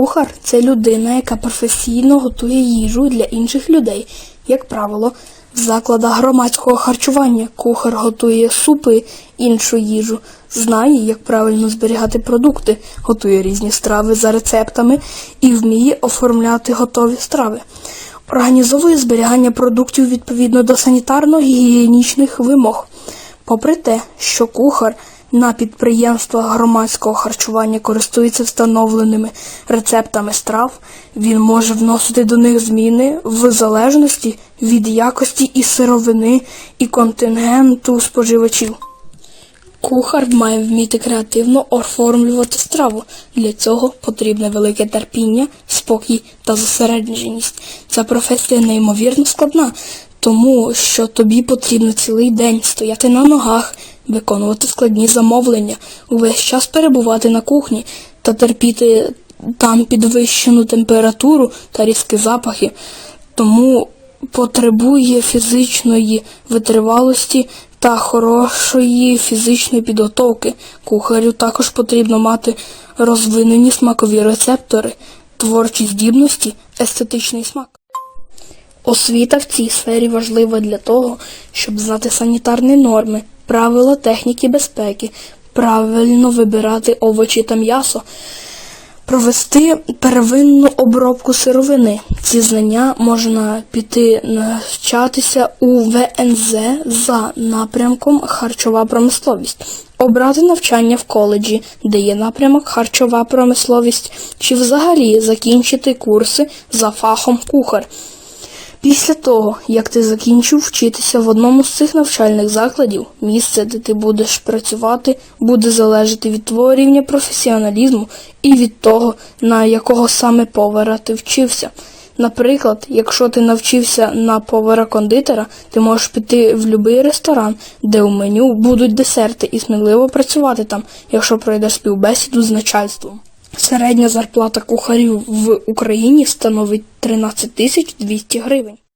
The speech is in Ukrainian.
Кухар це людина, яка професійно готує їжу для інших людей. Як правило, в закладах громадського харчування кухар готує супи, іншу їжу, знає, як правильно зберігати продукти, готує різні страви за рецептами і вміє оформляти готові страви. Організовує зберігання продуктів відповідно до санітарно-гігієнічних вимог. Попри те, що кухар на підприємствах громадського харчування користується встановленими рецептами страв, він може вносити до них зміни в залежності від якості і сировини і контингенту споживачів. Кухар має вміти креативно оформлювати страву. Для цього потрібне велике терпіння, спокій та зосередженість. Ця професія неймовірно складна, тому що тобі потрібно цілий день стояти на ногах, виконувати складні замовлення, увесь час перебувати на кухні та терпіти там підвищену температуру та різкі запахи. Тому потребує фізичної витривалості та хорошої фізичної підготовки. Кухарю також потрібно мати розвинені смакові рецептори, творчі здібності, естетичний смак. Освіта в цій сфері важлива для того, щоб знати санітарні норми, правила техніки безпеки, правильно вибирати овочі та м'ясо, провести первинну обробку сировини. Ці знання можна піти навчатися у ВНЗ за напрямком харчова промисловість, обрати навчання в коледжі, де є напрямок харчова промисловість, чи взагалі закінчити курси за фахом кухар. Після того, як ти закінчив вчитися в одному з цих навчальних закладів, місце, де ти будеш працювати, буде залежати від твого рівня професіоналізму і від того, на якого саме повара ти вчився. Наприклад, якщо ти навчився на повара-кондитера, ти можеш піти в будь-який ресторан, де у меню будуть десерти, і сміливо працювати там, якщо пройдеш співбесіду з начальством. Середня зарплата кухарів в Україні становить 13 тисяч 200 гривень.